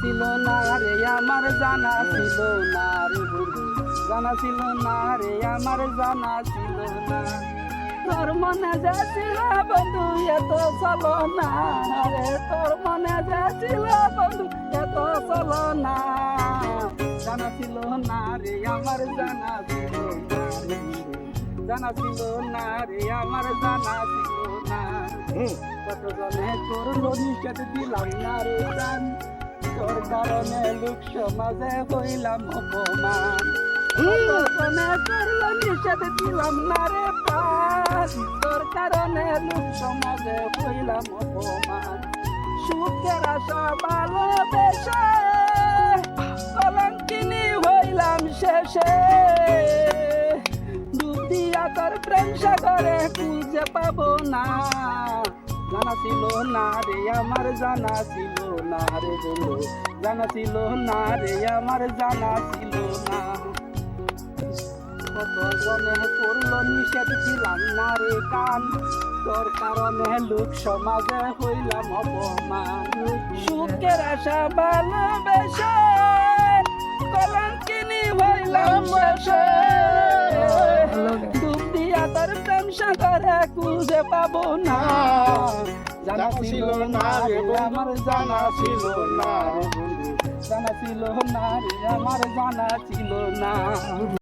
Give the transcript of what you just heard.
ছিল না রে আমার জানা ছিল না রে বন্ধু। জানা ছিল না রে আমার জানা ছিল না। তোর মনে যা ছিল বন্ধু এত চলো না রে। তোর মনে যা ছিল বন্ধু এত চলো না। জানা ছিল না রে আমার জানা ছিল না রে। জানা ছিল না রে আমার জানা ছিল না। হুম। কত জনে করল নিষেধ দিলাম না রে জান তোর কারণে লোক সমাজে হইলাম অপমান। কত জনে নিষেধ দিলাম না রে প্রাণ তোর কারণে লোক সমাজে হইলাম অপমান। সুখের আশা ভালোবেসে কলঙ্কিনী হইলাম শেষে। ডুব দিয়া তোর প্রেম সাগরে খুঁজে পাবো না। জানা ছিল না রে জানা ছিল না রে বন্ধু। জানা ছিল জানা ছিল না। কত জনে করল কান। তোর কারণে লোক সমাজে হইলাম অপমান। সুখের আশা, ভালোবেসে তোর প্রেম সাগরে খুঁজে পাবো না। জানা ছিল না রে আমার জানা ছিল না। জানা ছিল না রে আমার জানা ছিল না।